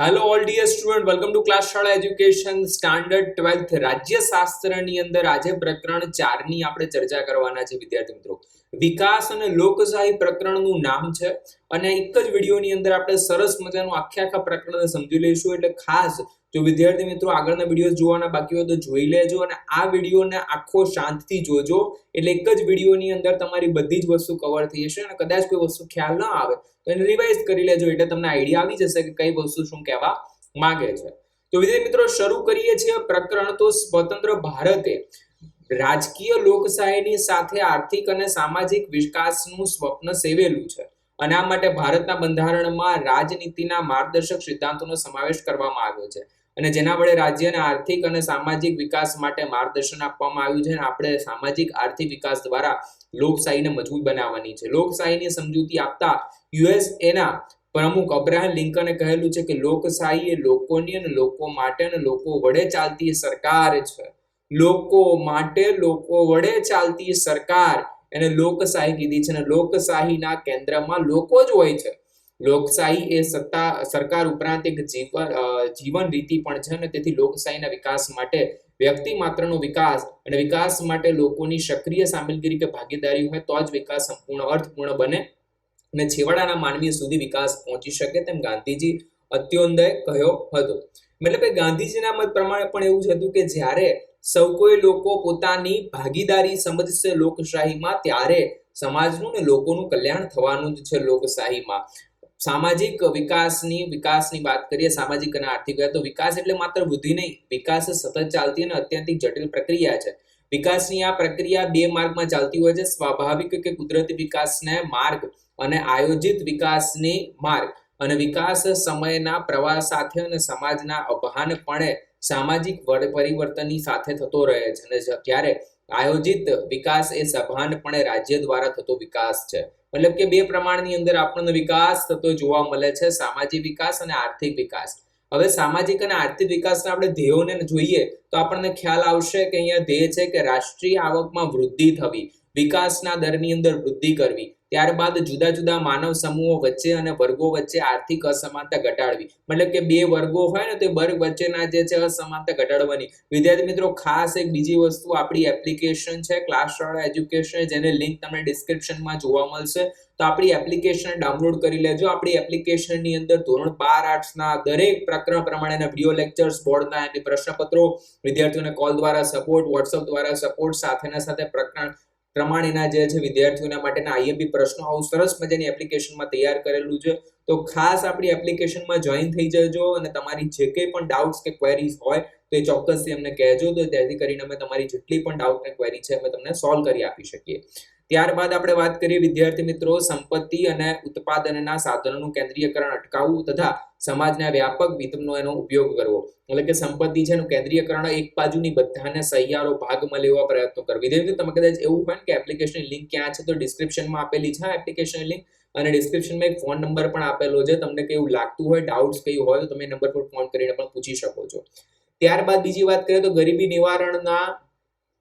Hello all dear student welcome to class શાળા education standard twelfth રાજ્યશાસ્ત્રની અંદર આજે પ્રકરણ ચારની આપણે ચર્ચા કરવાના છે, વિદ્યાર્થી મિત્રો. વિકાસ અને લોકશાહી પ્રકરણનું નામ છે અને એક જ વિડીયોની અંદર આપણે સરસ મજાનું આખે આખા પ્રકરણને સમજી લઈશું. એટલે ખાસ જો વિદ્યાર્થી મિત્રો, આગળના વીડિયો જોવાના બાકી હોય તો જોઈ લેજો અને આ વિડીયોને આખો શાંતિથી જોજો. એટલે એક જ વિડીયોની અંદર તમારી બધી જ વસ્તુ કવર થઈ જશે અને કદાચ કોઈ વસ્તુ ખ્યાલ ન આવે તો એને રિવાઇઝ કરી લેજો એટલે તમને આઈડિયા આવી જશે કે કઈ વસ્તુ શું કહેવા માંગે છે. તો વિદ્યાર્થી મિત્રો, શરૂ કરીએ છીએ પ્રકરણ તો સ્વતંત્ર ભારતે. રાજકીય લોકશાહીની સાથે આર્થિક અને સામાજિક વિકાસનું સ્વપ્ન સેવેલું છે. અને આ માટે ભારતના બંધારણમાં રાજનીતિના માર્ગદર્શક સિદ્ધાંતોનો સમાવેશ કરવામાં આવ્યો છે. અને જેના વડે રાજ્યના આર્થિક અને સામાજિક વિકાસ માટે માર્ગદર્શન આપવામાં આવ્યું છે અને આપણે સામાજિક આર્થિક વિકાસ દ્વારા લોકશાહીને મજબૂત બનાવવાની છે. લોકશાહીની સમજૂતી આપતા યુએસએના પ્રમુખ અબ્રાહમ લિંકને કહેલું છે કે લોકશાહી એ લોકોની અને લોકો માટે અને લોકો વડે ચાલતી સરકાર છે. લોકો માટે લોકો વડે ચાલતી સરકાર એને લોકશાહી કીધી છે અને લોકશાહીના કેન્દ્રમાં લોકો જ હોય છે. લોકશાહી એ સત્તા, સરકાર ઉપરાંત એક જીવન જીવન રીતિ પણ છે અને તેથી લોકશાહીના વિકાસ માટે વ્યક્તિ માત્રનો વિકાસ અને વિકાસ માટે લોકોની સક્રિય સામેલગીરી કે ભાગીદારી હોય તો જ વિકાસ સંપૂર્ણ, અર્થપૂર્ણ બને અને છેવાડાના માનવી સુધી વિકાસ પહોંચી શકે તેમ ગાંધીજી અત્યોદય કહ્યો હતો. મતલબ કે ગાંધીજીના મત પ્રમાણે પણ એવું જ હતું કે જ્યારે સૌ કોઈ લોકો પોતાની ભાગીદારી સમજશે લોકશાહીમાં, ત્યારે સમાજનું ને લોકોનું કલ્યાણ થવાનું જ છે લોકશાહીમાં. સામાજિક વિકાસની વિકાસની વાત કરીએ, સામાજિક અને આર્થિક તો વિકાસ એટલે માત્ર વૃદ્ધિ નહીં, વિકાસ સતત ચાલતી અને અત્યંતિક જટિલ પ્રક્રિયા છે. વિકાસની આ પ્રક્રિયા બે માર્ગમાં ચાલતી હોય છે, સ્વાભાવિક કે કુદરતી વિકાસને માર્ગ અને આયોજિત વિકાસની માર્ગ. અને વિકાસ સમયના પ્રવાહ સાથે અને સમાજના અભાનપણે સામાજિક પરિવર્તનની સાથે થતો રહે છે. અને જ્યારે આયોજિત વિકાસ એ સભાનપણે રાજ્ય દ્વારા થતો વિકાસ છે. મતલબ કે બે પ્રમાણની અંદર આપણને વિકાસ થતો જોવા મળે છે, સામાજિક વિકાસ અને આર્થિક વિકાસ. હવે સામાજિક અને આર્થિક વિકાસના આપણે ધ્યેયોને જોઈએ તો આપણને ખ્યાલ આવશે કે અહીંયા ધ્યેય છે કે રાષ્ટ્રીય આવકમાં વૃદ્ધિ થવી, વિકાસના દરની અંદર વૃદ્ધિ કરવી. ત્યારબાદ જુદા જુદા માનવ સમૂહો વચ્ચે અને વર્ગો વચ્ચે આર્થિક અસમાનતા ઘટાડવી. મતલબ કે બે વર્ગો હોય ને, તો વર્ગ વચ્ચેના જે છે અસમાનતા ઘટાડવાની. વિદ્યાર્થી મિત્રો, ખાસ એક બીજી વસ્તુ આપણી એપ્લિકેશન છે ક્લાસ એજ્યુકેશન જેને લિંક તમને ડિસ્ક્રિપ્શનમાં જોવા મળશે. તો આપણી એપ્લિકેશન ડાઉનલોડ કરી લેજો. આપણી એપ્લિકેશનની અંદર ધોરણ બાર આર્ટ્સના દરેક પ્રકરણ પ્રમાણેના વીડિયો લેક્ચર્સ બોર્ડના એની પ્રશ્નપત્રો, વિદ્યાર્થીઓને કોલ દ્વારા સપોર્ટ વોટ્સઅપ દ્વારા સપોર્ટ સાથેના સાથે પ્રકરણ પ્રમાણેના જે છે વિદ્યાર્થીઓના માટેના આઈએમપી પ્રશ્નો આવું સરસ મજાની એપ્લિકેશનમાં તૈયાર કરેલું છે. તો ખાસ આપણી એપ્લિકેશનમાં જોઈન થઈ જજો અને તમારી જે કંઈ પણ ડાઉટ્સ કે ક્વેરીઝ હોય તો એ ચોક્કસથી અમને કહેજો. તો તેથી કરીને અમે તમારી જેટલી પણ ડાઉટ ને ક્વેરી છે અમે તમને સોલ્વ કરી આપી શકીએ. ત્યારબાદ આપણે વાત કરીએ વિદ્યાર્થી મિત્રો સંપત્તિ અને ઉત્પાદનના સાધનોનું કેન્દ્રીયકરણ અટકાવવું તથા સમાજના વ્યાપક વિતમનો એનો ઉપયોગ કરવો. એટલે કે સંપત્તિ છે એનું કેન્દ્રીયકરણ એક બાજુની બધાને સહિયારો ભાગમાં લેવા પ્રયત્નો કરવા. વિદ્યાર્થી તમે કદાચ એવું હોય કે એપ્લિકેશન લિંક ક્યાં છે તો ડિસ્ક્રિપ્શનમાં આપેલી છે એપ્લિકેશન લિંક અને ડિસ્ક્રિપ્શનમાં એક ફોન નંબર પણ આપેલો છે. તમને કેવું લાગતું હોય ડાઉટ્સ કઈ હોય તો તમે નંબર પર ફોન કરીને પણ પૂછી શકો છો. ત્યારબાદ બીજી વાત કરીએ તો ગરીબી નિવારણના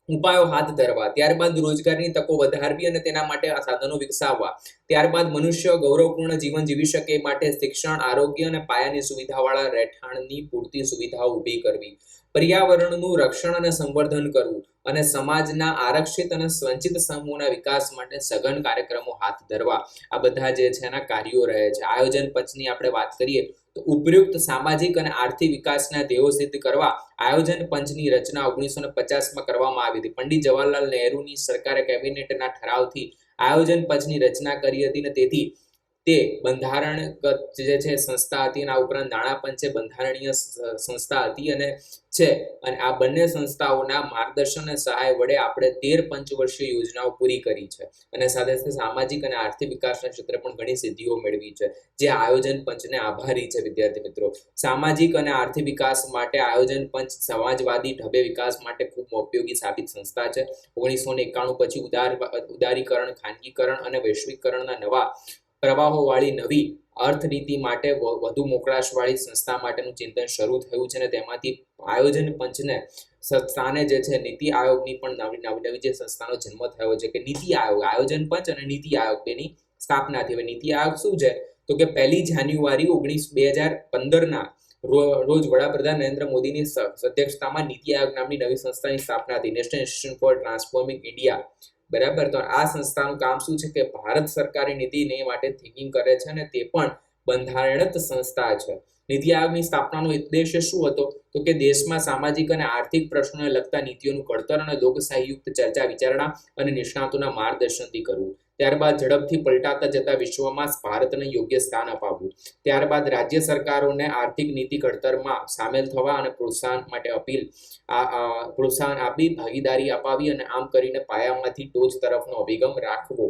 ઉપાયો હાથ ધરવા, ત્યારબાદ રોજગારની તકો વધારવી અને તેના માટે આ સાધનો વિકસાવવા. ત્યારબાદ મનુષ્ય ગૌરવપૂર્ણ જીવન જીવી શકે માટે શિક્ષણ, આરોગ્ય અને પાયાની સુવિધાવાળા રહેઠાણની પૂરતી સુવિધાઓ ઊભી કરવી. પર્યાવરણનું રક્ષણ અને સંવર્ધન કરવું અને સમાજના આરક્ષિત અને સ્વંચિત સમૂહના વિકાસ માટે સઘન કાર્યક્રમો હાથ ધરવા. આ બધા જે છે એના કાર્યો રહે છે. આયોજન પંચની આપણે વાત કરીએ તો ઉપયુક્ત સામાજિક અને આર્થિક વિકાસના ધ્યેયો સિદ્ધ કરવા આયોજન પંચની રચના ઓગણીસો ને પચાસમાં કરવામાં આવી હતી. પંડિત જવાહરલાલ નહેરુની સરકારે કેબિનેટના ઠરાવથી આયોજન પંચની રચના કરી હતી ને તેથી તે બંધારણગત જે છે સંસ્થા હતી અને આ ઉપરાંત નાણાં પંચે બંધારણીય સંસ્થા હતી અને છે. અને આ બંને સંસ્થાઓના માર્ગદર્શન અને સહાય વડે આપણે તેર પંચવર્ષીય યોજનાઓ પૂરી કરી છે. અને સાથે સાથે સામાજિક અને આર્થિક વિકાસના ક્ષેત્રે પણ ઘણી સિદ્ધિઓ મેળવી છે. જે આયોજન પંચને આભારી છે, વિદ્યાર્થી મિત્રો. સામાજિક અને આર્થિક વિકાસ માટે આયોજન પંચ સમાજવાદી ઢબે વિકાસ માટે ખૂબ ઉપયોગી સાબિત સંસ્થા છે. ઓગણીસો ને એકાણું પછી ઉદાર, ઉદારીકરણ, ખાનગીકરણ અને વૈશ્વિકરણના નવા પ્રવાહોવાળી નવી અર્થનીતિ માટે વધુ મોકળાશવાળી સંસ્થા માટેનું ચિંતન શરૂ થયું છે અને તેમાંથી આયોજન પંચને સંસ્થાને જે છે નીતિ આયોગની પણ નવી નવી નવી જે સંસ્થાનો જન્મ થયો છે કે નીતિ આયોગ, આયોજન પંચ અને નીતિ આયોગ તેની સ્થાપના થઈ. હવે નીતિ આયોગ શું છે? તો કે પહેલી જાન્યુઆરી ઓગણીસ, બે હજાર પંદરના રોજ વડાપ્રધાન નરેન્દ્ર મોદીની અધ્યક્ષતામાં નીતિ આયોગ નામની નવી સંસ્થાની સ્થાપના હતી national institute for transforming India બરાબર? તો આ સંસ્થાનું કામ શું છે કે ભારત સરકારી નીતિને માટે થિંકિંગ કરે છે અને તે પણ બંધારણત સંસ્થા છે. નીતિ આયોગની સ્થાપનાનો ઉદ્દેશ્ય શું હતો? તો કે દેશમાં સામાજિક અને આર્થિક પ્રશ્નોને લગતા નીતિઓનું ઘડતર અને લોકશાહીયુક્ત ચર્ચા વિચારણા અને નિષ્ણાતોના માર્ગદર્શનથી કરવું. ત્યારબાદ ઝડપથી પલટાતા જતા વિશ્વમાં ભારતને યોગ્ય સ્થાન અપાવવું ત્યારબાદ રાજ્ય સરકારોને આર્થિક નીતિ ઘડતરમાં સામેલ થવા અને પ્રોત્સાહન માટે અપીલ પ્રોત્સાહન આપી ભાગીદારી અપાવી અને આમ કરીને પાયામાંથી ટોચ તરફનો અભિગમ રાખવો.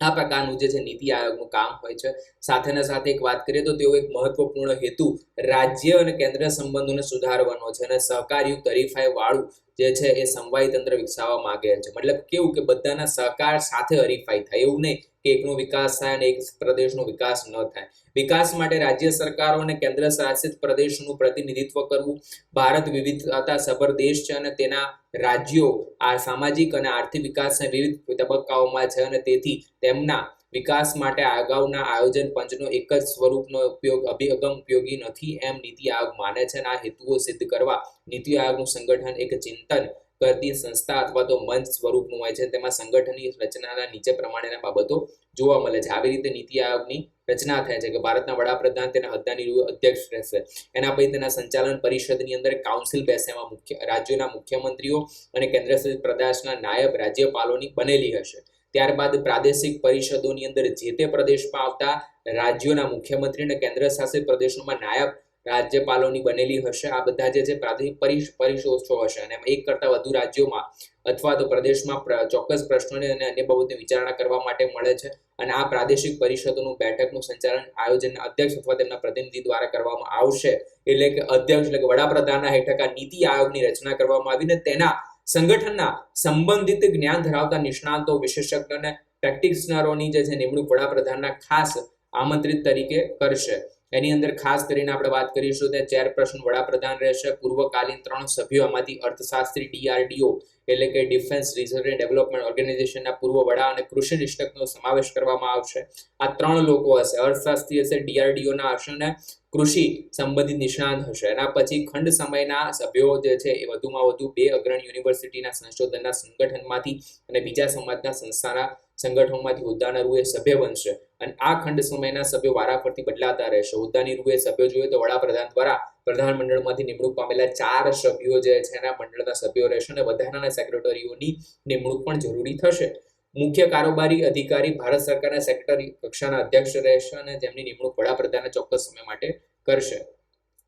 આ પ્રકારનું જે છે નીતિ આયોગનું કામ હોય છે. સાથેના સાથે એક વાત કરીએ તો તેઓ એક મહત્વપૂર્ણ હેતુ રાજ્ય અને કેન્દ્ર સંબંધોને સુધારવાનો છે અને સહકારયુક્ત હરીફાઈ વાળું જે છે એ સમવાય તંત્ર વિકસાવવા માંગે છે. મતલબ કેવું કે બધાના સહકાર સાથે હરીફાઈ થાય, એવું નહીં. કે એકનો વિકાસ થાય અને એક પ્રદેશનો વિકાસ ન થાય. વિકાસ માટે રાજ્ય સરકારો અને કેન્દ્ર શાસિત પ્રદેશનું પ્રતિનિધિત્વ કરવું ભારત વિવિધતા સભર દેશ છે અને તેના રાજ્યો આ સામાજિક અને આર્થિક વિકાસના વિવિધ તબક્કાઓમાં છે અને તેથી તેમના વિકાસ માટે અગાઉના આયોજન પંચનો એક જ સ્વરૂપનો ઉપયોગ અભિગમ ઉપયોગી નથી એમ નીતિ આયોગ માને છે અને આ હેતુઓ સિદ્ધ કરવા નીતિ આયોગનું સંગઠન એક ચિંતન કરતી સંસ્થા અથવા તો મંચ સ્વરૂપનું હોય છે. તેમાં સંગઠનની રચનાના નીચે પ્રમાણેના બાબતો જોવા મળે છે. આવી રીતે નીતિ આયોગની રચના થાય છે કે ભારતના વડાપ્રધાન તેના હોદ્દાની અધ્યક્ષ રહેશે. એના પછી તેના સંચાલન પરિષદની અંદર કાઉન્સિલ બેસેમાં મુખ્ય રાજ્યોના મુખ્યમંત્રીઓ અને કેન્દ્રશાસિત પ્રદેશના નાયબ રાજ્યપાલોની બનેલી હશે. ત્યારબાદ પ્રાદેશિક પરિષદોની અંદર જે તે પ્રદેશમાં આવતા રાજ્યોના મુખ્યમંત્રી અને કેન્દ્ર શાસિત પ્રદેશોમાં નાયબ રાજ્યપાલોની બનેલી હશે. આ બધા જે છે પ્રાદેશિક પરિષ- પરિષદો હશે અને એક કરતાં વધુ રાજ્યોમાં અથવા તો પ્રદેશમાં ચોક્કસ પ્રશ્નોને અને અન્ય બાબતની વિચારણા કરવા માટે મળે છે. અને આ પ્રાદેશિક પરિષદોનું બેઠકનું સંચાલન આયોજનના અધ્યક્ષ અથવા તેમના પ્રતિનિધિ દ્વારા કરવામાં આવશે. એટલે કે અધ્યક્ષ, એટલે કે વડાપ્રધાનના હેઠળ નીતિ આયોગની રચના કરવામાં આવીને તેના સંગઠનના સંબંધિત જ્ઞાન ધરાવતા નિષ્ણાતો, વિશેષજ્ઞ અને પ્રેક્ટિશનરોની જે છે નિમણૂક વડાપ્રધાનના ખાસ આમંત્રિત તરીકે કરશે. એની અંદર ખાસ કરીને આપણે વાત કરીશું તે ચેરપર્સન વડાપ્રધાન રહેશે. પૂર્વકાલીન ત્રણ સભ્યો આમાંથી અર્થશાસ્ત્રી, ડીઆરડીઓ એટલે કે ડિફેન્સ રિઝર્વ એન્ડ ડેવલપમેન્ટ ઓર્ગેનાઇઝેશનના પૂર્વ વડા અને કૃષિ નિષ્ણાતનો સમાવેશ કરવામાં આવશે. આ ત્રણ લોકો હશે. અર્થશાસ્ત્રી હશે, ડીઆરડીઓના હશે અને કૃષિ સંબંધિત નિષ્ણાંત હશે. એના પછી ખંડ સમયના સભ્યો જે છે એ વધુમાં વધુ બે અગ્રણી યુનિવર્સિટીના સંશોધનના સંગઠનમાંથી અને બીજા સમાજના સંસ્થાના સંગઠનોમાંથી હોદ્દાના રૂએ સભ્ય બનશે. અને આ ખંડ સમયના સભ્યો વારાફરતી બદલાતા રહેશે. હોદ્દાની રૂએ સભ્યો જોઈએ તો વડાપ્રધાન દ્વારા પ્રધાનમંડળમાંથી નિમણૂક પામેલા ચાર સભ્યો જે છે એના મંડળના સભ્યો રહેશે અને વધારાના સેક્રેટરીઓની નિમણૂક પણ જરૂરી થશે. મુખ્ય કારોબારી અધિકારી ભારત સરકારના સેક્રેટરી કક્ષાના અધ્યક્ષ રહેશે અને જેમની નિમણૂક વડાપ્રધાનના ચોક્કસ સમય માટે કરશે.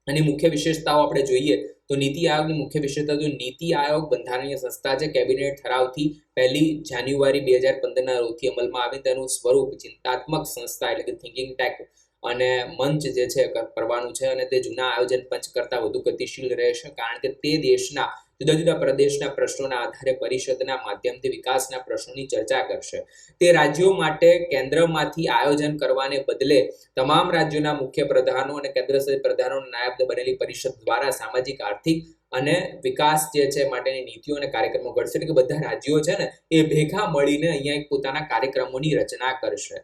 અને મુખ્ય વિશેષતાઓ આપણે જોઈએ તો નીતિ આયોગની મુખ્ય વિશેષતા જો નીતિ આયોગ બંધારણીય સંસ્થા છે, કેબિનેટ ઠરાવથી પહેલી જાન્યુઆરી બે હજાર પંદરના રોજથી અમલમાં આવે તેનું સ્વરૂપ ચિંતાત્મક સંસ્થા એટલે કે થિંકિંગ ટેક અને મંચ જે છે કરવાનું છે અને તે જૂના આયોજન પંચ કરતાં વધુ ગતિશીલ રહેશે કારણ કે તે દેશના જુદા જુદા પ્રદેશના પ્રશ્નોના આધારે પરિષદના માધ્યમથી વિકાસના પ્રશ્નોની ચર્ચા કરશે. તે રાજ્યો માટે કેન્દ્રમાંથી આયોજન કરવાને બદલે તમામ રાજ્યોના મુખ્ય પ્રધાનો અને કેન્દ્રશાસિત પ્રધાનો નાયબ બનેલી પરિષદ દ્વારા સામાજિક, આર્થિક અને વિકાસ જે છે માટેની નીતિઓ અને કાર્યક્રમો ઘડશે. એટલે કે બધા રાજ્યો છે ને, એ ભેગા મળીને અહીંયા એક પોતાના કાર્યક્રમોની રચના કરશે.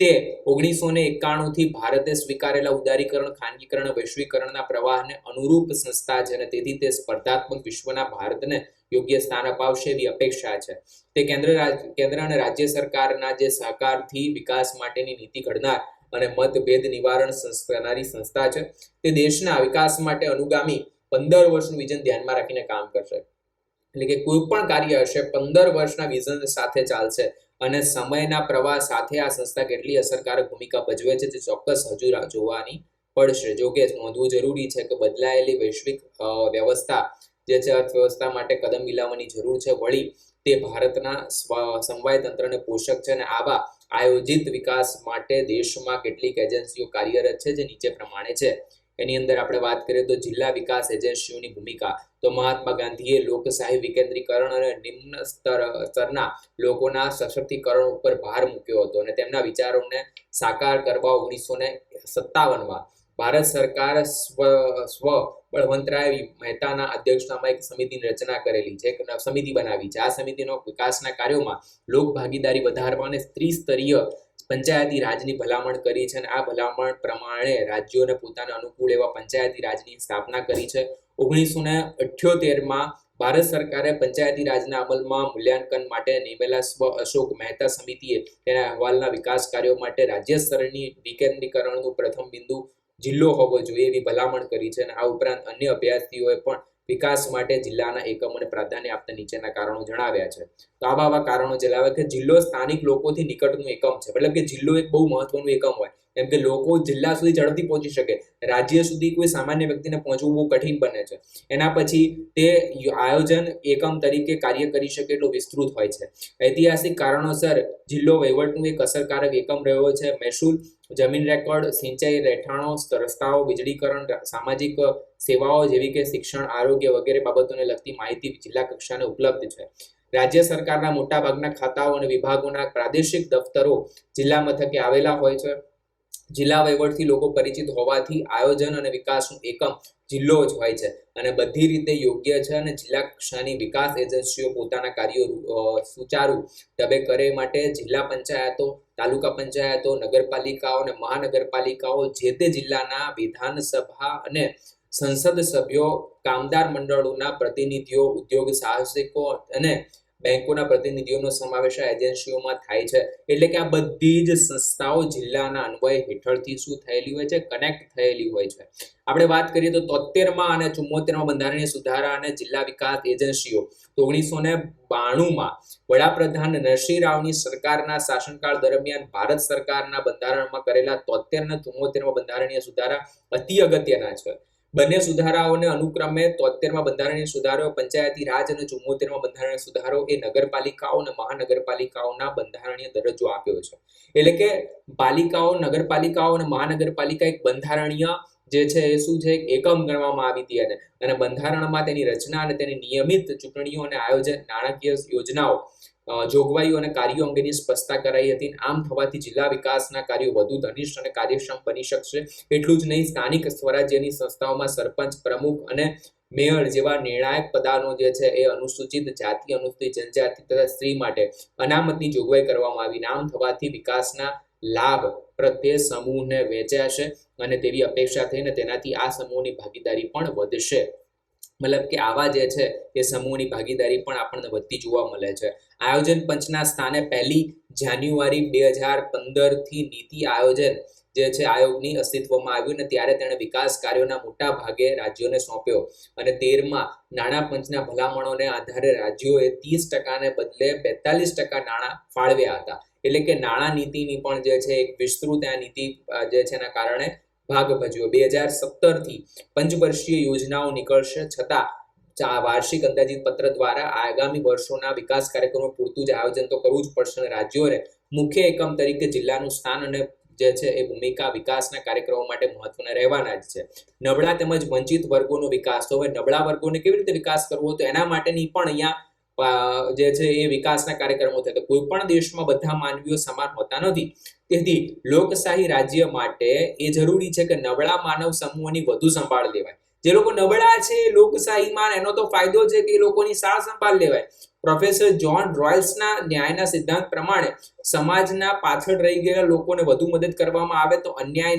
તે ઓગણીસો ને એકાણુંથી ભારતે સ્વીકારેલા ઉદારીકરણ, ખાનગીકરણ, વૈશ્વિકરણના પ્રવાહને અનુરૂપ સંસ્થા છે અને તેથી તે સ્પર્ધાત્મક વિશ્વના ભારતને યોગ્ય સ્થાન અપાવશે એવી અપેક્ષા છે. તે કેન્દ્ર કેન્દ્ર અને રાજ્ય સરકારના જે સહકારથી વિકાસ માટેની નીતિ ઘડનાર અને મતભેદ નિવારણ કરનારી સંસ્થા છે. તે દેશના વિકાસ માટે અનુગામી પંદર વર્ષનું વિઝન ધ્યાનમાં રાખીને કામ કરશે. એટલે કે કોઈ પણ કાર્ય હશે, પંદર વર્ષના વિઝન સાથે ચાલશે અને સમયના પ્રવાહ સાથે આ સંસ્થા કેટલી અસરકારક ભૂમિકા ભજવે છે તે ચોક્કસ હજુ જોવાની પડશે. જો નોંધવું જરૂરી છે કે બદલાયેલી વૈશ્વિક વ્યવસ્થા જે છે અર્થવ્યવસ્થા માટે કદમ મિલાવવાની જરૂર છે. વળી તે ભારતના સમવાય તંત્રને પોષક છે અને આવા આયોજિત વિકાસ માટે દેશમાં કેટલીક એજન્સીઓ કાર્યરત છે જે નીચે પ્રમાણે છે. એની અંદર આપણે વાત કરીએ તો જિલ્લા વિકાસ એજન્સીઓની ભૂમિકા. તો મહાત્મા ગાંધીએ લોકશાહી વિકેન્દ્રીકરણ અને નિમ્ન સ્તર, સ્તરના લોકોના સશક્તિકરણ ઉપર ભાર મૂક્યો હતો અને તેમના વિચારોને સાકાર કરવા ઓગણીસો ને સત્તાવનમાં ભારત સરકાર સ્વ સ્વ બળવંતરાય મહેતાના અધ્યક્ષતામાં એક સમિતિની રચના કરેલી છે સમિતિ બનાવી છે. આ સમિતિનો વિકાસના કાર્યોમાં લોક ભાગીદારી વધારવા અને ત્રિસ્તરીય પંચાયતી રાજની ભલામણ કરી છે અને આ ભલામણ પ્રમાણે રાજ્યોને પોતાને અનુકૂળ એવા પંચાયતી રાજની સ્થાપના કરી છે. ઓગણીસો ને અઠ્યોતેરમાં ભારત સરકારે પંચાયતી રાજના અમલમાં મૂલ્યાંકન માટે નિમેલા સ્વ અશોક મહેતા સમિતિએ તેના અહેવાલના વિકાસ કાર્યો માટે રાજ્ય સ્તરની વિકેન્દ્રીકરણનું પ્રથમ બિંદુ જિલ્લો હોવો જોઈએ એવી ભલામણ કરી છે અને આ ઉપરાંત અન્ય અભ્યાસીઓએ પણ વિકાસ માટે જિલ્લાના એકમોને પ્રાધાન્ય આપતા નીચેના કારણો જણાવ્યા છે. તો આવા આવા કારણો જણાવે કે જિલ્લો સ્થાનિક લોકોથી નિકટનું એકમ છે. મતલબ કે જિલ્લો એક બહુ મહત્વનું એકમ હોય. કેમ કે લોકો જિલ્લા સુધી ઝડપથી પહોંચી શકે. રાજ્ય સુધી કોઈ સામાન્ય વ્યક્તિને પહોંચવું બહુ કઠિન બને છે. એના પછી તે આયોજન એકમ તરીકે કાર્ય કરી શકે એટલું વિસ્તૃત હોય છે. ઐતિહાસિક કારણોસર જિલ્લો વહીવટનું એક અસરકારક એકમ રહ્યો છે. મહેસૂલ જમીન રેકોર્ડ, સિંચાઈ, રહેઠાણો રસ્તાઓ વીજળીકરણ સામાજિક સેવાઓ જેવી કે શિક્ષણ, આરોગ્ય વગેરે બાબતોને લગતી માહિતી જિલ્લા કક્ષાને ઉપલબ્ધ છે. રાજ્ય સરકારના મોટાભાગના ખાતાઓ અને વિભાગોના પ્રાદેશિક દફતરો જિલ્લા મથકે આવેલા હોય છે. જિલ્લા વહીવટથી લોકો પરિચિત હોવાથી આયોજન અને વિકાસનું એકમ જિલ્લો જ હોય છે અને બધી રીતે યોગ્ય છે અને જિલ્લા કક્ષાની વિકાસ એજન્સીઓ પોતાના કાર્યો સુચારુ ઢબે કરે માટે જિલ્લા પંચાયતો તાલુકા પંચાયતો, નગરપાલિકાઓ અને મહાનગરપાલિકાઓ જે તે જિલ્લાના વિધાનસભા અને સંસદ સભ્યો, કામદાર મંડળોના પ્રતિનિધિઓ, ઉદ્યોગ સાહસિકો અને બેંકોના પ્રતિનિધિઓનો સમાવેશ આ એજન્સીઓમાં થાય છે. એટલે કે આ બધી જ સંસ્થાઓ જિલ્લાના અન્વય હેઠળથી શું થયેલી હોય છે? કનેક્ટ થયેલી હોય છે. આપણે વાત કરીએ તો તોતેરમાં અને ચુમ્મોતેરમાં બંધારણીય સુધારા અને જિલ્લા વિકાસ એજન્સીઓ તો ઓગણીસો ને બાણુંમાં વડાપ્રધાન નરસિંહ રાવની સરકારના શાસનકાળ દરમિયાન ભારત સરકારના બંધારણમાં કરેલા તોતેર અને ચુમ્મોતેરમાં બંધારણીય સુધારા અતિ અગત્યના છે. બંને સુધારાઓને અનુક્રમે તોતેરમાં બંધારણીય સુધારો, પંચાયતી રાજ અને ચુમ્મોતેરમાં બંધારણીય સુધારો એ નગરપાલિકાઓ અને મહાનગરપાલિકાઓના બંધારણીય દરજ્જો આપ્યો છે. એટલે કે પાલિકાઓ, નગરપાલિકાઓ અને મહાનગરપાલિકા એક બંધારણીય જે છે એ શું છે? એકમ ગણવામાં આવી હતી અને અને બંધારણમાં તેની રચના અને તેની નિયમિત ચૂંટણીઓ અને આયોજન નાણાકીય યોજનાઓ જોગવાઈઓ અને કાર્યો અંગેની સ્પષ્ટતા કરાઈ હતી. આમ થવાથી જિલ્લા વિકાસના કાર્યો વધુ ઘનિષ્ઠ અને કાર્યક્ષમ બની શકશે. એટલું જ નહીં, સ્થાનિક સ્વરાજ્યની સંસ્થાઓમાં સરપંચ, પ્રમુખ અને મેયર જેવા નિર્ણાયક પદાનો જે છે એ અનુસૂચિત જાતિ, અનુસૂચિત જનજાતિ તથા સ્ત્રી માટે અનામતની જોગવાઈ કરવામાં આવી આમ થવાથી વિકાસના લાભ પ્રત્યે સમૂહને વેચાશે અને તેવી અપેક્ષા થઈને તેનાથી આ સમૂહની ભાગીદારી પણ વધશે. મતલબ કે આવા જે છે એ સમૂહની ભાગીદારી પણ આપણને વધતી જોવા મળે છે. આયોજન પંચના સ્થાને પહેલી જાન્યુઆરી બે હજાર પંદરથી નીતિ આયોજન જે છે આયોગની અસ્તિત્વમાં આવ્યું ને ત્યારે તેણે વિકાસ કાર્યોના મોટા ભાગે રાજ્યોને સોંપ્યો અને તેરમાં નાણાં પંચના ભલામણોને આધારે રાજ્યોએ ત્રીસ ટકાને બદલે બેતાલીસ ટકા નાણાં ફાળવ્યા હતા. એટલે કે નાણાં નીતિની પણ જે છે એક વિસ્તૃત આ નીતિ જે છે એના કારણે ભાગ ભજવ્યો બે હજાર સત્તરથી પંચવર્ષીય યોજનાઓ નીકળશે છતાં વાર્ષિક અંદાજિત પત્ર દ્વારા આગામી વર્ષોના વિકાસ કાર્યક્રમો પૂરતું જ આયોજન તો કરવું જ પડશે અને રાજ્યોને મુખ્ય એકમ તરીકે જિલ્લાનું સ્થાન અને જે છે એ ભૂમિકા વિકાસના કાર્યક્રમો માટે મહત્વના રહેવાના જ છે. નબળા તેમજ વંચિત વર્ગોનો વિકાસ તો હવે નબળા વર્ગોને કેવી રીતે વિકાસ કરવો તો એના માટેની પણ અહીંયા જે છે એ વિકાસના કાર્યક્રમો થાય. તો કોઈ પણ દેશમાં બધા માનવીઓ સમાન હોતા નથી. તેથી લોકશાહી રાજ્ય માટે એ જરૂરી છે કે નબળા માનવ સમૂહોની વધુ સંભાળ લેવાય. જે લોકો નબળા છે લોકશાહીમાં, એનો તો ફાયદો છે કે એ લોકોની સાર સંભાળ લેવાય. પ્રોફેસર જ્હોન રોયલ્સના ન્યાયના સિદ્ધાંત પ્રમાણે સમાજના પાછળ રહી ગયેલા લોકોને વધુ મદદ કરવામાં આવે તો અન્યાય,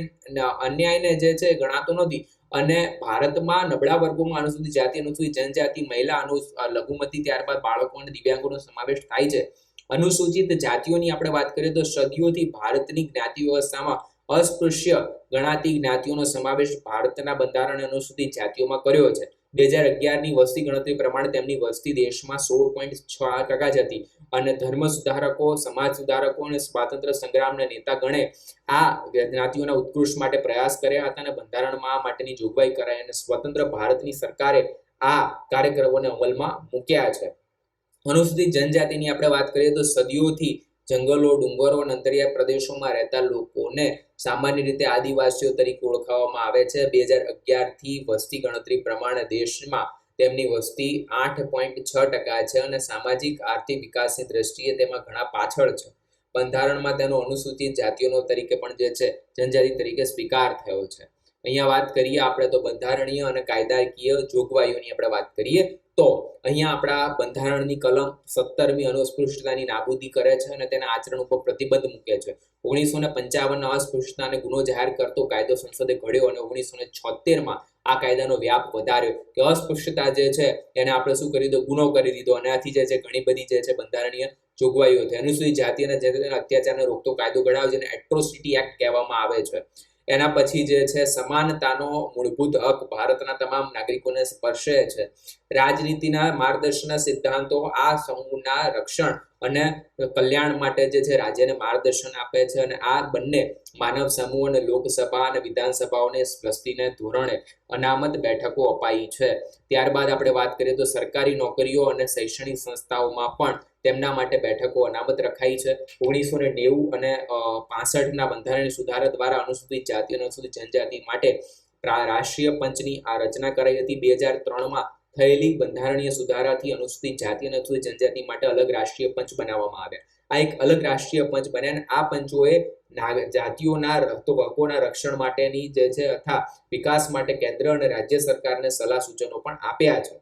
અન્યાયને જે છે ગણાતો નથી. અને ભારતમાં નબળા વર્ગોમાં અનુસૂચિત જાતિ, અનુસૂચિત જનજાતિ, મહિલા અનુ લઘુમતી ત્યારબાદ બાળકો અને દિવ્યાંગોનો સમાવેશ થાય છે. અનુસૂચિત જાતિઓની આપણે વાત કરીએ તો સદીઓથી ભારતની જ્ઞાતિ વ્યવસ્થામાં અસ્પૃશ્ય ગણાતી જ્ઞાતિઓનો સમાવેશ ભારતના બંધારણ અનુસૂચિત જાતિઓમાં કર્યો છે. બે હજાર અગિયારની વસ્તી ગણતરી પ્રમાણે તેમની વસ્તી દેશમાં સોળ પોઈન્ટ છ ટકા જ હતી. અને ધર્મ સુધારકો, સમાજ સુધારકો અને સ્વાતંત્ર્ય સંગ્રામના નેતા ગણે આ જ્ઞાતિઓના ઉત્કૃષ્ટ માટે પ્રયાસ કર્યા હતા અને બંધારણમાં માટેની જોગવાઈ કરાઈ અને સ્વતંત્ર ભારતની સરકારે આ કાર્યક્રમોને અમલમાં મૂક્યા છે. અનુસૂચિત જનજાતિની આપણે વાત કરીએ તો સદીઓથી જંગલો, ડુંગરો અને અંતરિયાળ પ્રદેશોમાં રહેતા લોકોને સામાન્ય રીતે આદિવાસીઓ તરીકે ઓળખાવવામાં આવે છે. બે હજાર અગિયારથી વસ્તી ગણતરી પ્રમાણે દેશમાં તેમની વસ્તી આઠ પોઈન્ટ છ ટકા છે અને સામાજિક, આર્થિક વિકાસની દ્રષ્ટિએ તેમાં ઘણા પાછળ છે. બંધારણમાં તેનો અનુસૂચિત જાતિઓનો તરીકે પણ જે છે, જનજાતિ તરીકે સ્વીકાર થયો છે. અહીંયા વાત કરીએ આપણે તો બંધારણીય અને કાયદાકીય જોગવાઈઓની આપણે વાત કરીએ. તો અહીંયા આપણા બંધારણની કલમ સત્તરમી અનુસ્પૃષ્ટતાની નાબૂદી કરે છે અને તેના આચરણ ઉપર પ્રતિબંધ મૂકે છે. ઓગણીસો ને પંચાવનના અસ્પૃશ્યતાને ગુનો જાહેર કરતો કાયદો સંસદે ઘડ્યો અને ઓગણીસો ને છોતેરમાં આ કાયદાનો વ્યાપ વધાર્યો કે અસ્પૃશ્યતા જે છે એને આપણે શું કરી દીધો? ગુનો કરી દીધો. અને આથી જે છે ઘણી બધી જે છે બંધારણીય જોગવાઈઓ હતી અનુસૂચિત જાતિ અને જનજાતિના અત્યાચારને રોકતો કાયદો ઘડાવ્યો જેને એટ્રોસિટી એક્ટ કહેવામાં આવે છે. એના પછી જે છે, સમાનતાનો મૂળભૂત હક ભારતના તમામ નાગરિકોને સ્પર્શે છે. રાજનીતિના માર્ગદર્શનના સિદ્ધાંતો આ સમૂહના રક્ષણ અને કલ્યાણ માટે જે છે રાજ્યને માર્ગદર્શન આપે છે અને આ બંને માનવ સમૂહ અને લોકસભા અને વિધાનસભાઓને વસ્તીને ધોરણે અનામત બેઠકો અપાઈ છે. ત્યારબાદ આપણે વાત કરીએ તો સરકારી નોકરીઓ અને શૈક્ષણિક સંસ્થાઓમાં પણ તેમના માટે બેઠકો અનામત રખાઈ છે. ઓગણીસો ને નેવું અને પાસઠના બંધારણીય સુધારા દ્વારા અનુસૂચિત જાતિ અને અનુસૂચિત જનજાતિ માટે રાષ્ટ્રીય પંચની આ રચના કરાઈ હતી. બે હજાર ત્રણમાં થયેલી બંધારણીય સુધારાથી અનુસૂચિત જાતિ અને અનુસૂચિત જનજાતિ માટે અલગ રાષ્ટ્રીય પંચ બનાવવામાં આવ્યા. આ એક અલગ રાષ્ટ્રીય પંચ બન્યા આ પંચોએ જાતિઓના હકોના રક્ષણ માટેની જે છે તથા વિકાસ માટે કેન્દ્ર અને રાજ્ય સરકારને સલાહ સૂચનો પણ આપ્યા છે.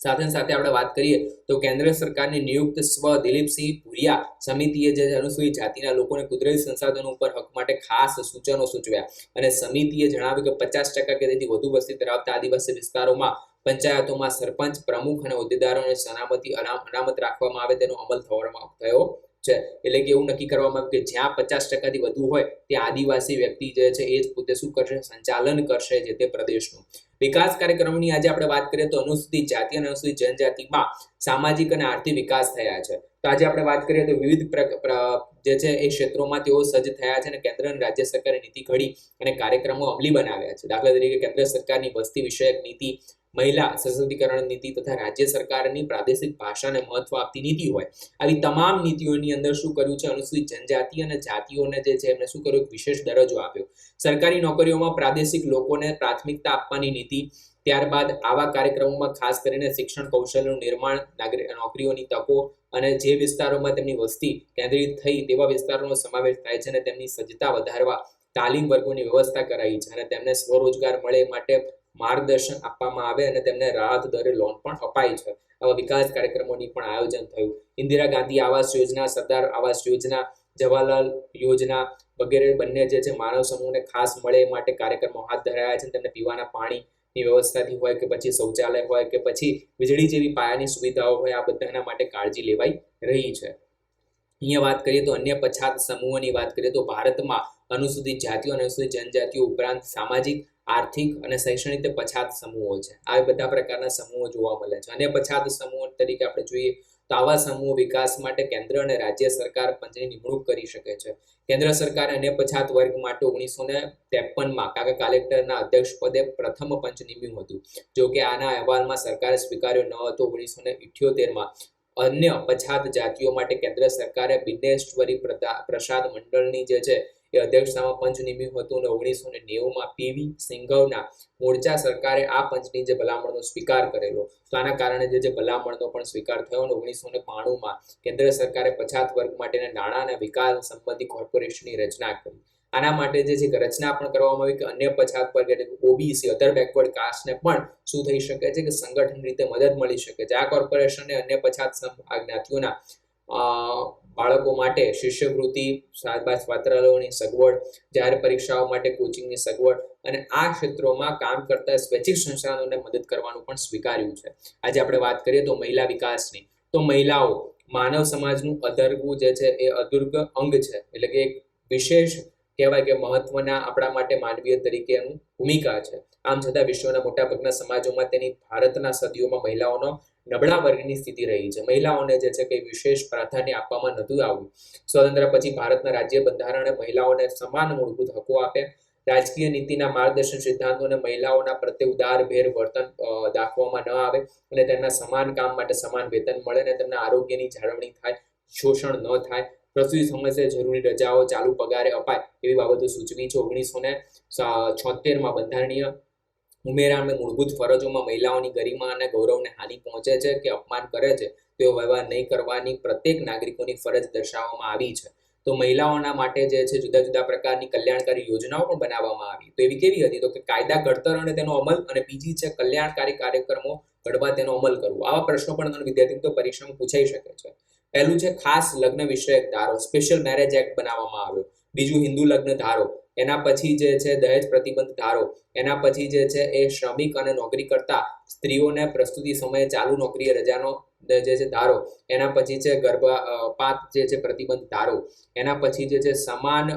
સાથે સાથે આપણે વાત કરીએ તો કેન્દ્ર સરકારની નિયુક્ત સ્વ દિલીપસિંહ પુરિયા સમિતિએ જે અનુસૂચિત જાતિના લોકોને કુદરતી સંસાધનો ઉપર હક માટે ખાસ સૂચનો સૂચવ્યા. અને સમિતિએ જણાવ્યું કે પચાસ ટકા કે તેથી વધુ વસ્તી ધરાવતા આદિવાસી વિસ્તારોમાં પંચાયતોમાં સરપંચ, પ્રમુખ અને હોદ્દેદારોને સલામતી અનામત રાખવામાં આવે તેનો અમલ થવામાં થયો છે. એટલે કે એવું નક્કી કરવામાં આવ્યું કે જ્યાં પચાસ ટકાથી વધુ હોય તે આદિવાસી વ્યક્તિ જે છે એ જ પોતે શું કરશે? સંચાલન કરશે જે તે પ્રદેશનું. વિકાસ કાર્યક્રમની આજે આપણે વાત કરીએ તો અનુસૂચિત જાતિ અને અનુસૂચિત જનજાતિમાં સામાજિક અને આર્થિક વિકાસ થયા છે. તો આજે આપણે વાત કરીએ તો વિવિધ જે છે એ ક્ષેત્રોમાં તેઓ સજ્જ થયા છે અને કેન્દ્ર અને રાજ્ય સરકારે નીતિ ઘડી અને કાર્યક્રમો અમલી બનાવ્યા છે. દાખલા તરીકે કેન્દ્ર સરકારની વસ્તી વિષયક નીતિ મહિલા સશક્તિકરણ નીતિ તથા રાજ્ય સરકારની પ્રાદેશિક ભાષાને મહત્વ આપતી નીતિ હોય, આવી તમામ નીતિઓની અંદર શું કર્યું છે? અનુસૂચિત જનજાતિ અને જાતિઓને જે છે, એમને શું કર્યું? વિશેષ દરજ્જો આપ્યો. સરકારી નોકરીઓમાં પ્રાદેશિક લોકોને પ્રાથમિકતા આપવાની નીતિ, ત્યારબાદ આવા કાર્યક્રમોમાં ખાસ કરીને શિક્ષણ કૌશલ્યનું નિર્માણ નોકરીઓની તકો અને જે વિસ્તારોમાં તેમની વસ્તી કેન્દ્રિત થઈ તેવા વિસ્તારોનો સમાવેશ થાય છે અને તેમની સજ્જતા વધારવા તાલીમ વર્ગોની વ્યવસ્થા કરાઈ છે અને તેમને સ્વરોજગાર મળે માટે માર્ગદર્શન આપવામાં આવે અને તેમને રાહત દરે લોન પણ અપાય છે. આવા વિકાસ કાર્યક્રમોની પણ આયોજન થયું. ઇન્દિરા ગાંધી આવાસ યોજના, સરદાર આવાસ યોજના, જવાહરલાલ યોજના વગેરે બંને જે છે માનવ સમૂહને ખાસ મળે માટે કાર્યક્રમો હાથ ધરાયા છે તેમને પીવાના પાણીની વ્યવસ્થાથી હોય કે પછી શૌચાલય હોય કે પછી વીજળી જેવી પાયાની સુવિધાઓ હોય, આ બધાના માટે કાળજી લેવાઈ રહી છે. અહીંયા વાત કરીએ તો અન્ય પછાત સમૂહોની વાત કરીએ તો ભારતમાં અનુસૂચિત જાતિઓ અને અનુસૂચિત જનજાતિઓ ઉપરાંત સામાજિક, આર્થિક અને શૈક્ષણિક પછાત સમૂહો છે. આ બધા પ્રકારના સમૂહો જોવા મળે છે. અને પછાત સમૂહો તરીકે આપણે જોઈએ તો આવા સમૂહ વિકાસ માટે કેન્દ્ર અને રાજ્ય સરકાર પંચની નિમણૂક કરી શકે છે. કેન્દ્ર સરકારે અન્ય પછાત વર્ગ માટે ઓગણીસો ને ત્રેપનમાં કાકા કલેક્ટરના અધ્યક્ષ પદે પ્રથમ પંચ નિમ્યું હતું. જો કે આના અહેવાલમાં સરકારે સ્વીકાર્યો ન હતો ઓગણીસો ને ઇઠ્યોતેરમાં. અન્ય પછાત જાતિઓ માટે કેન્દ્ર સરકારે બિનેશ્વરી પ્રસાદ મંડળની જે છે, એ અધ્યક્ષતામાં પંચ નિમ્યું હતું અને ઓગણીસો ને નેવુંમાં પીવી સિંઘવના મોરચા સરકારે આ પંચની જે ભલામણનો સ્વીકાર કરેલો. તો આના કારણે જે જે ભલામણનો પણ સ્વીકાર થયો અને ઓગણીસો ને બાણુંમાં કેન્દ્ર સરકારે પછાત વર્ગ માટેના નાણાં અને વિકાસ સંબંધી કોર્પોરેશનની રચના કરી. આના માટે જે છે રચના પણ કરવામાં આવી કે અન્ય પછાત વર્ગ એટલે ઓબીસી અધર બેકવર્ડ કાસ્ટને પણ શું થઈ શકે છે કે સંગઠન રીતે મદદ મળી શકે છે. આ કોર્પોરેશનને અન્ય પછાત જ્ઞાતિઓના બાળકો માટે શિષ્યવૃત્તિ બાદ સ્વાતરાલયોની સગવડ, જાહેર પરીક્ષાઓ માટે કોચિંગની સગવડ અને આ ક્ષેત્રોમાં કામ કરતા સ્વૈચ્છિક સંસ્થાનોને મદદ કરવાનું પણ સ્વીકાર્યું છે. આજે આપણે વાત કરીએ તો મહિલા વિકાસની. તો મહિલાઓ, માનવ સમાજનું અધર્ગું જે છે એ અદુર્ગ અંગ છે. એટલે કે એક વિશેષ કહેવાય કે મહત્વના આપણા માટે માનવીય તરીકેનું ભૂમિકા છે. આમ છતાં વિશ્વના મોટાભાગના સમાજોમાં તેની ભારતના સદીઓમાં મહિલાઓનો નબળા વર્ગની સ્થિતિ રહી છે. મહિલાઓને જે છે કે વિશેષ પ્રાધાન્ય આપવામાં નહોતું આવ્યું. સ્વતંત્ર પછી ભારતના રાજ્ય બંધારણે મહિલાઓને સમાન મૂળભૂત હકો આપે. રાજકીય નીતિના માર્ગદર્શન સિદ્ધાંતોને મહિલાઓના પ્રત્યે ઉદારભેર વર્તન દાખવામાં ન આવે અને તેમના સમાન કામ માટે સમાન વેતન મળે અને તેમના આરોગ્યની જાળવણી થાય, શોષણ ન થાય પ્રસૂતિ સમસ્યા જરૂરી રજાઓ ચાલુ પગારે અપાય એવી બાબતો સૂચવી છે. ઓગણીસો ને છોતેરમાં બંધારણીય ઉમેરા અને મૂળભૂત ફરજોમાં મહિલાઓની ગરિમા અને ગૌરવને હાનિ પહોંચે છે કે અપમાન કરે છે, તેઓ વ્યવહાર નહીં કરવાની પ્રત્યેક નાગરિકોની ફરજ દર્શાવવામાં આવી છે. તો મહિલાઓના માટે જે છે જુદા જુદા પ્રકારની કલ્યાણકારી યોજનાઓ પણ બનાવવામાં આવી. તો એવી કેવી હતી? તો કે કાયદા ઘડતર અને તેનો અમલ અને બીજી છે કલ્યાણકારી કાર્યક્રમો ઘડવા તેનો અમલ કરવો. આવા પ્રશ્નો પણ વિદ્યાર્થી તો પરીક્ષામાં પૂછાઈ શકે છે. પહેલું છે ખાસ લગ્ન વિષયક ધારો સ્પેશિયલ મેરેજ એક્ટ બનાવવામાં આવ્યો. બીજું હિન્દુ લગ્ન ધારો, એના પછી જે છે દહેજ પ્રતિબંધ ધારો, એના પછી જે છે એ શ્રમિક અને નોકરી કરતા સ્ત્રીઓને પ્રસ્તુતિ સમયે ચાલુ નોકરીએ રજાનો જે છે ધારો, એના પછી છે ગર્ભપાત જે છે પ્રતિબંધ ધારો, એના પછી જે છે સમાન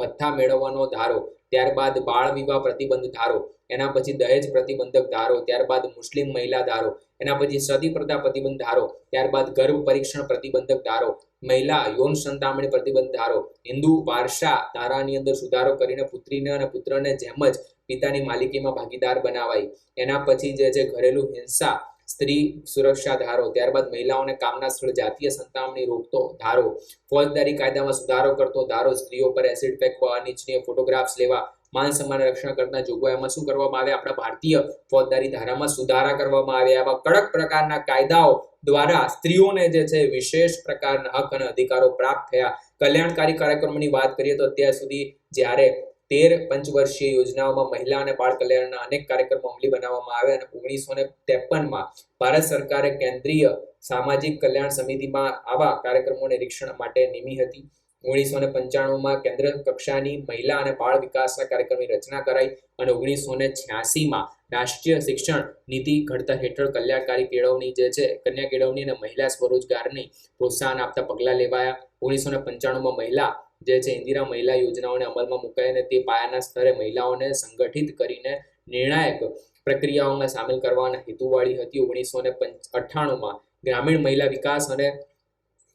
ભથ્થા મેળવવાનો ધારો, ત્યારબાદ બાળ વિવાહ પ્રતિબંધ ધારો એના પછી દહેજ પ્રતિબંધક ધારો, ત્યારબાદ મુસ્લિમ મહિલા ધારો, એના પછી સતી પ્રથા પ્રતિબંધ ધારો, ત્યારબાદ ગર્ભ પરીક્ષણ પ્રતિબંધક ધારો, મહિલા યૌન સંતામણી પ્રતિબંધ ધારો, હિન્દુ વારસા ધારાની અંદર સુધારો કરીને પુત્રીને અને પુત્રને જેમ જ પિતાની માલિકીમાં ભાગીદાર બનાવાય. એના પછી જે છે ઘરેલું હિંસા, સ્ત્રી સુરક્ષા ધારો, ત્યારબાદ મહિલાઓને કામના સ્થળ જાતીય સંતામણી રોકતો ધારો, ફોજદારી કાયદામાં સુધારો કરતો ધારો, સ્ત્રીઓ પર એસિડ ફેંકવા અનિચ્છનીય ફોટોગ્રાફ્સ લેવા માન સન્માન રક્ષણ કરતા જોગવાઈમાં શું કરવામાં આવે? આપણા ભારતીય ફોજદારી ધારામાં સુધારા કરવામાં આવ્યા આવા કડક પ્રકારના કાયદાઓ દ્વારા સ્ત્રીઓને જે છે વિશેષ પ્રકારના હક અને અધિકારો પ્રાપ્ત થયા. કલ્યાણકારી કાર્યક્રમોની વાત કરીએ તો અત્યાર સુધી જ્યારે તેર પંચવર્ષીય યોજનાઓમાં મહિલા અને બાળ કલ્યાણના અનેક કાર્યક્રમો અમલી બનાવવામાં આવ્યા અને ઓગણીસો ને ત્રેપનમાં ભારત સરકારે કેન્દ્રીય સામાજિક કલ્યાણ સમિતિમાં આવા કાર્યક્રમો નિરીક્ષણ માટે નીમી હતી. ઓગણીસો ને પંચાણુંમાં કેન્દ્ર કક્ષાની મહિલા અને બાળ વિકાસના કાર્યક્રમની રચના કરાઈ અને ઓગણીસો ને છ્યાસીમાં રાષ્ટ્રીય શિક્ષણ નીતિ ઘડતર હેઠળ કલ્યાણકારી કેળવણી જે છે, કન્યા કેળવણી અને મહિલા સ્વરોજગારની પ્રોત્સાહન આપતા પગલાં લેવાયા. ઓગણીસો ને પંચાણુંમાં મહિલા જે છે, ઇન્દિરા મહિલા યોજનાઓને અમલમાં મુકાઈ અને તે પાયાના સ્તરે મહિલાઓને સંગઠિત કરીને નિર્ણાયક પ્રક્રિયાઓમાં સામેલ કરવાના હેતુવાળી હતી. ઓગણીસો ને અઠ્ઠાણુંમાં ગ્રામીણ મહિલા વિકાસ અને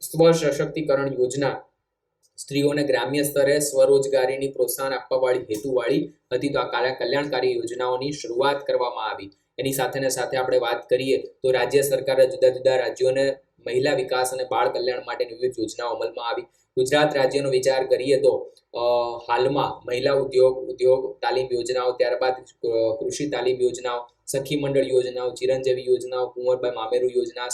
સ્વ સશક્તિકરણ યોજના સ્ત્રીઓને ગ્રામ્ય સ્તરે સ્વરોજગારીની પ્રોત્સાહન આપવાવાળી હેતુવાળી હતી. તો આ કલ્યાણકારી યોજનાઓની શરૂઆત કરવામાં આવી. એની સાથેને સાથે આપણે વાત કરીએ તો રાજ્ય સરકારે જુદા જુદા રાજ્યોને મહિલા વિકાસ અને બાળ કલ્યાણ માટેની વિવિધ યોજનાઓ અમલમાં આવી. ગુજરાત રાજ્યનો વિચાર કરીએ તો હાલમાં મહિલા ઉદ્યોગ ઉદ્યોગ તાલીમ યોજનાઓ, ત્યારબાદ કૃષિ તાલીમ યોજનાઓ, સખી મંડળ યોજનાઓ, ચિરંજીવી યોજનાઓ, કુંવરબાઈ મામેરુ યોજના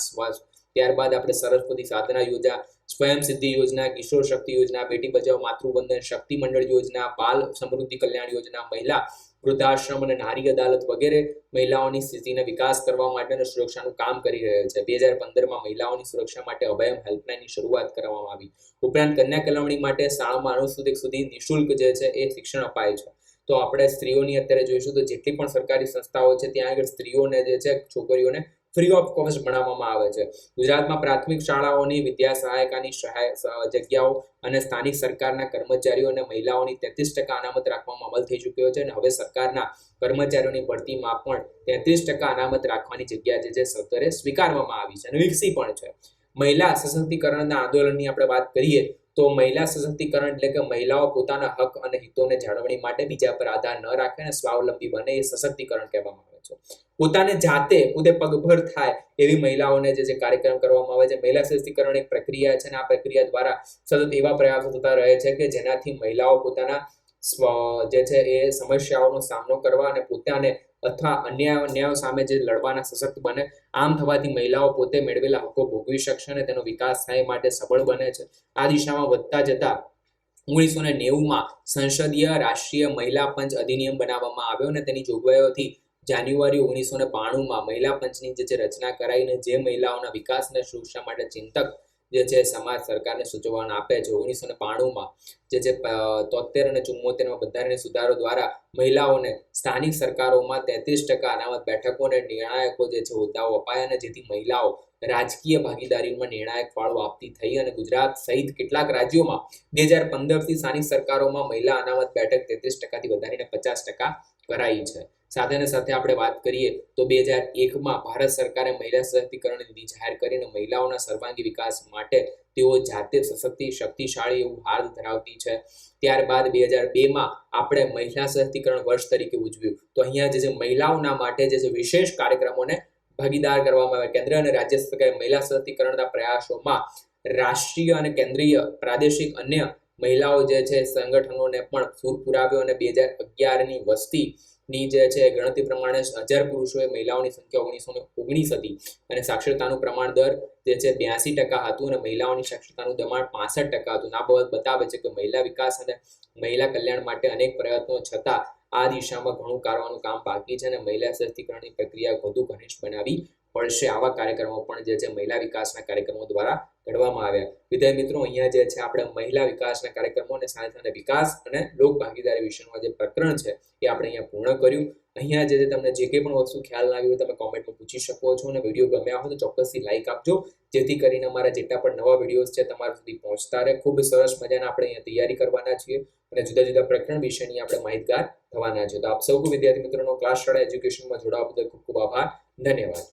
ત્યારબાદ આપણે સરસ્વતી સાધના યોજના સ્વયં સિદ્ધિ યોજના, કિશોર શક્તિ યોજના, બેટી બચાવ, માતૃવંદન, શક્તિ મંડળ યોજના, બાલ સમૃદ્ધિ કલ્યાણ યોજના, મહિલા વૃદ્ધાશ્રમ અને નારી અદાલત વગેરે મહિલાઓની સ્થિતિને વિકાસ કરવા માટે સુરક્ષાનું કામ કરી રહ્યો છે. બે હજાર પંદરમાં મહિલાઓની સુરક્ષા માટે અભયમ હેલ્પલાઇનની શરૂઆત કરવામાં આવી. ઉપરાંત કન્યા કેળવણી માટે શાળામાં અનુસૂચિત સુધી નિઃશુલ્ક જે છે એ શિક્ષણ અપાય છે. તો આપણે સ્ત્રીઓની અત્યારે જોઈશું તો જેટલી પણ સરકારી સંસ્થાઓ છે, ત્યાં આગળ સ્ત્રીઓને જે છે છોકરીઓને ફ્રી ઓફ કોસ્ટ ભણાવવામાં આવે છે. ગુજરાતમાં પ્રાથમિક શાળાઓની વિદ્યા સહાયકાની સહાય જગ્યાઓ અને સ્થાનિક સરકારના કર્મચારીઓ અને મહિલાઓની તેત્રીસ ટકા અનામત રાખવામાં અમલ થઈ ચૂક્યો છે અને હવે સરકારના કર્મચારીઓની ભરતીમાં પણ તેત્રીસ ટકા અનામત રાખવાની જગ્યા જે છે સ્વીકારવામાં આવી છે અને વિકસી પણ છે. મહિલા સશક્તિકરણના આંદોલનની આપણે વાત કરીએ તો મહિલા સશક્તિકરણ એટલે કે મહિલાઓ પોતાના હક અને હિતોને જાળવણી માટે બીજા પર આધાર ન રાખે અને સ્વાવલંબી બને એ સશક્તિકરણ કહેવામાં આવે છે. પોતાને જાતે પોતે પગભર થાય એવી મહિલાઓને જે જે કાર્યક્રમ કરવામાં આવે છે, મહિલા સશક્તિકરણ એક પ્રક્રિયા છે અને આ પ્રક્રિયા દ્વારા સતત એવા પ્રયાસો થતા રહે છે કે જેનાથી મહિલાઓ પોતાના જે છે એ સમસ્યાઓનો સામનો કરવા અને પોતાને અથવા અન્ય અન્યાયો સામે જે લડવાના સશક્ત બને, આમ થવાથી મહિલાઓ પોતે મેળવેલા હકો ભોગવી શકશે અને તેનો વિકાસ થાય માટે સબળ બને છે. આ દિશામાં વધતા જતા ઓગણીસો ને નેવુંમાં સંસદીય રાષ્ટ્રીય મહિલા પંચ અધિનિયમ બનાવવામાં આવ્યો અને તેની જોગવાઈઓથી જાન્યુઆરી ઓગણીસો ને બાણુંમાં મહિલા પંચની જે રચના કરાઈને જે મહિલાઓના વિકાસ અને સુરક્ષા માટે ચિંતક જે છે સમાજ સરકારને સૂચવણ આપે છે, ઓગણીસો ને બાણુંમાં જે છે તોતેર અને ચુમ્મોતેરમાં બંધારણીય સુધારો દ્વારા મહિલાઓને સ્થાનિક સરકારોમાં તેત્રીસ ટકા અનામત બેઠકો અને નિર્ણાયકો જે છે, હોદ્દાઓ અપાયા અને જેથી મહિલાઓ રાજકીય ભાગીદારીમાં નિર્ણાયક ફાળો આપતી થઈ અને ગુજરાત સહિત કેટલાક રાજ્યોમાં બે હજાર પંદરથી સ્થાનિક સરકારોમાં મહિલા અનામત બેઠક તેત્રીસ ટકાથી વધારીને પચાસ ટકા કરાઈ છે. સાથે સાથે આપણે વાત કરીએ તો બે હજાર એકમાં ભારત સરકારે મહિલા સશક્તિકરણ નીતિ જાહેર કરીને મહિલાઓના સર્વાંગી વિકાસ માટે તેઓ જાતે સશક્તિ શક્તિશાળી એવું હાથ ધરાવતી છે. ત્યારબાદ બે હજાર બેમાં આપણે મહિલા સશક્તિકરણ વર્ષ તરીકે ઉજવ્યું. તો અહીંયા જે મહિલાઓના માટે જે વિશેષ કાર્યક્રમોને ભાગીદાર કરવામાં આવે કેન્દ્ર અને રાજ્ય સરકારે મહિલા સશક્તિકરણના પ્રયાસોમાં રાષ્ટ્રીય અને કેન્દ્રીય પ્રાદેશિક અન્ય મહિલાઓ જે છે સંગઠનોને પણ સૂર પુરાવ્યો અને બે હજાર અગિયારની વસ્તી ની જે છે, ગણતરી પ્રમાણે હજાર પુરુષોએ મહિલાઓની સંખ્યા ઓગણીસો ને ઓગણીસ હતી. અને સાક્ષરતાનું પ્રમાણ દર જે છે, બ્યાસી ટકા હતું અને મહિલાઓની સાક્ષરતાનું પ્રમાણ પાસઠ ટકા હતું. આ બાબત બતાવે છે કે મહિલા વિકાસ અને મહિલા કલ્યાણ માટે અનેક પ્રયત્નો છતાં આ દિશામાં ઘણું કરવાનું કામ બાકી છે અને મહિલા સશક્તિકરણની પ્રક્રિયા વધુ ઘનિષ્ઠ બનાવી પડશે આવા કાર્યક્રમો પણ જે છે મહિલા વિકાસના કાર્યક્રમો દ્વારા ઘડવામાં આવ્યા. વિદ્યાર્થી મિત્રો, અહીંયા જે છે આપણે મહિલા વિકાસના કાર્યક્રમો અને સાથે સાથે વિકાસ અને લોક ભાગીદારી વિશેનું જે પ્રકરણ છે, એ આપણે અહીંયા પૂર્ણ કર્યું. અહીંયા જે તમને જે કંઈ પણ વસ્તુ ખ્યાલ ના આવી હોય તમે કોમેન્ટમાં પૂછી શકો છો અને વીડિયો ગમ્યા હોય તો ચોક્કસથી લાઇક આપજો. જેથી કરીને અમારા જેટલા પણ નવા વિડીયોઝ છે તમારા સુધી પહોંચતા રહે. ખૂબ સરસ મજાના આપણે અહીંયા તૈયારી કરવાના છીએ અને જુદા જુદા પ્રકરણ વિશેની આપણે માહિતગાર થવાના છે. તો આપ સૌ વિદ્યાર્થી મિત્રોનો ક્લાસ શાળા એજ્યુકેશનમાં જોડાવા બદલ ખૂબ ખૂબ આભાર. ધન્યવાદ.